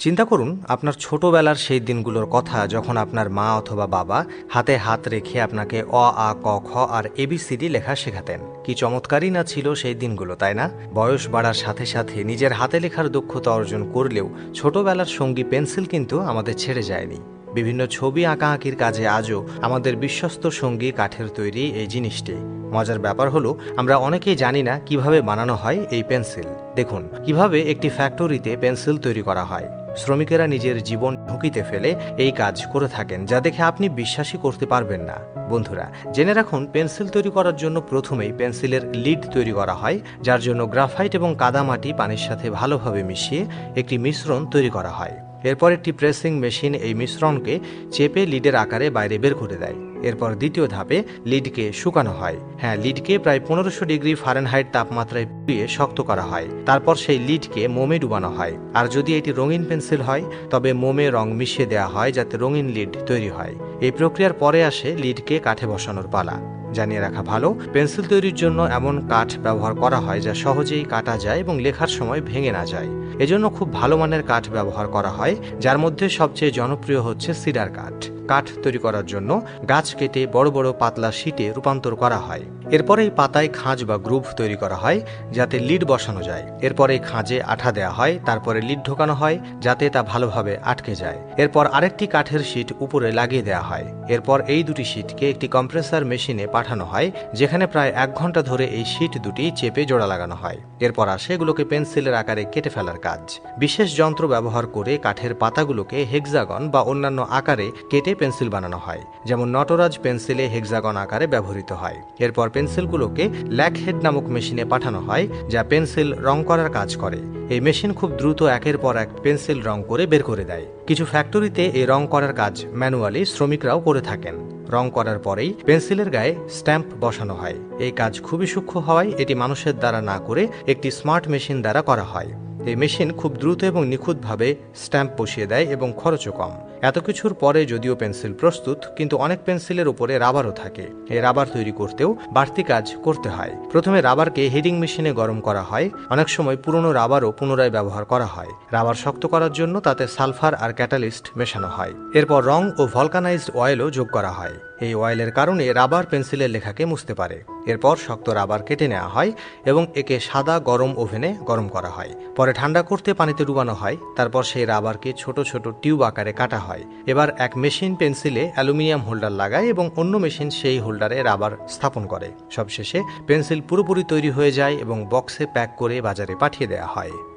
চিন্তা করুন, আপনার ছোটবেলার সেই দিনগুলোর কথা যখন আপনার মা অথবা বাবা হাতে হাত রেখে আপনাকে অ, আ, ক, খ আর এবিসিডি লেখা শেখাতেন। কি চমৎকারই না ছিল সেই দিনগুলো, তাই না? বয়স বাড়ার সাথে সাথে নিজের হাতে লেখার দক্ষতা অর্জন করলেও ছোটবেলার সঙ্গী পেন্সিল কিন্তু আমাদের ছেড়ে যায়নি। বিভিন্ন ছবি আঁকাআঁকির কাজে আজও আমাদের বিশ্বস্ত সঙ্গী কাঠের তৈরি এই জিনিসটি। মজার ব্যাপার হলো, আমরা অনেকেই জানি না কীভাবে বানানো হয় এই পেন্সিল। দেখুন, কীভাবে একটি ফ্যাক্টরিতে পেন্সিল তৈরি করা হয়। শ্রমিকেরা নিজের জীবন ঝুঁকিতে ফেলে এই কাজ করে থাকেন, যা দেখে আপনি বিশ্বাসই করতে পারবেন না। বন্ধুরা, জেনে রাখুন, পেন্সিল তৈরি করার জন্য প্রথমেই পেন্সিলের লিড তৈরি করা হয়, যার জন্য গ্রাফাইট এবং কাদামাটি পানির সাথে ভালোভাবে মিশিয়ে একটি মিশ্রণ তৈরি করা হয়। এরপর একটি প্রেসিং মেশিন এই মিশ্রণকে চেপে লিডের আকারে বাইরে বের করে দেয়। এরপর দ্বিতীয় ধাপে লিডকে শুকানো হয়। হ্যাঁ লিডকে প্রায় পনেরোশো ডিগ্রি ফারেনহাইট তাপমাত্রায় পুড়িয়ে শক্ত করা হয়। তারপর সেই লিডকে মোমে ডুবানো হয়। আর যদি এটি রঙিন পেন্সিল হয়, তবে মোমে রং মিশিয়ে দেওয়া হয় যাতে রঙিন লিড তৈরি হয়। এই প্রক্রিয়ার পরে আসে লিডকে কাঠে বসানোর পালা। জানিয়ে রাখা ভালো, পেন্সিল তৈরির জন্য এমন কাঠ ব্যবহার করা হয় যা সহজেই কাটা যায় এবং লেখার সময় ভেঙে না যায়। এজন্য খুব ভালো মানের কাঠ ব্যবহার করা হয়, যার মধ্যে সবচেয়ে জনপ্রিয় হচ্ছে সিডার কাঠ। কাঠ তৈরি করার জন্য গাছ কেটে বড় বড় পাতলা শিটে রূপান্তর করা হয়। এরপরে এই পাতায় খাঁজ বা গ্রুভ তৈরি করা হয়, যাতে লিড বসানো যায়। এরপরে এই খাঁজে আঠা দেওয়া হয়, তারপরে লিড ঢোকানো হয়, যাতে তা ভালোভাবে আটকে যায়। এরপর আরেকটি কাঠের শিট উপরে লাগিয়ে দেওয়া হয়। এরপর এই দুটি শিটকে একটি কম্প্রেসার মেশিনে পাঠানো হয়, যেখানে প্রায় এক ঘণ্টা ধরে এই শিট দুটি চেপে জোড়া লাগানো হয়। এরপর আসে এগুলোকে পেন্সিলের আকারে কেটে ফেলার কাজ। বিশেষ যন্ত্র ব্যবহার করে কাঠের পাতাগুলোকে হেক্সাগন বা অন্যান্য আকারে কেটে পেন্সিল বানানো হয়, যেমন নটরাজ পেন্সিলে হেক্সাগন আকারে ব্যবহৃত হয়। এরপর পেন্সিলগুলোকে ল্যাকহেড নামক মেশিনে পাঠানো হয়, যা পেন্সিল রং করার কাজ করে। এই মেশিন খুব দ্রুত একের পর এক পেন্সিল রং করে বের করে দেয়। কিছু ফ্যাক্টরিতে এই রং করার কাজ ম্যানুয়ালি শ্রমিকরাও করে থাকেন। রং করার পরেই পেন্সিলের গায়ে স্ট্যাম্প বসানো হয়। এই কাজ খুবই সূক্ষ্ম হওয়ায় এটি মানুষের দ্বারা না করে একটি স্মার্ট মেশিন দ্বারা করা হয়। এই মেশিন খুব দ্রুত এবং নিখুঁতভাবে স্ট্যাম্প বসিয়ে দেয় এবং খরচও কম। এত কিছুর পরে যদিও পেন্সিল প্রস্তুত, কিন্তু অনেক পেন্সিলের উপরে রাবারও থাকে। এই রাবার তৈরি করতেও বাড়তি কাজ করতে হয়। প্রথমে রাবারকে হিটিং মেশিনে গরম করা হয়। অনেক সময় পুরনো রাবারও পুনরায় ব্যবহার করা হয়। রাবার শক্ত করার জন্য তাতে সালফার আর ক্যাটালিস্ট মেশানো হয়। এরপর রং ও ভলকানাইজড অয়েলও যোগ করা হয়। এই অয়েলের কারণে রাবার পেন্সিলের লেখাকে মুছতে পারে। এরপর শক্ত রাবার কেটে নেওয়া হয় এবং একে সাদা গরম ওভেনে গরম করা হয়। পরে ঠান্ডা করতে পানিতে ডুবানো হয়। তারপর সেই রাবারকে ছোট ছোট টিউব আকারে কাটা হয়। এবার এক মেশিন পেন্সিলে অ্যালুমিনিয়াম হোল্ডার লাগায় এবং অন্য মেশিন সেই হোল্ডারে রাবার স্থাপন করে। সবশেষে পেন্সিল পুরোপুরি তৈরি হয়ে যায় এবং বক্সে প্যাক করে বাজারে পাঠিয়ে দেওয়া হয়।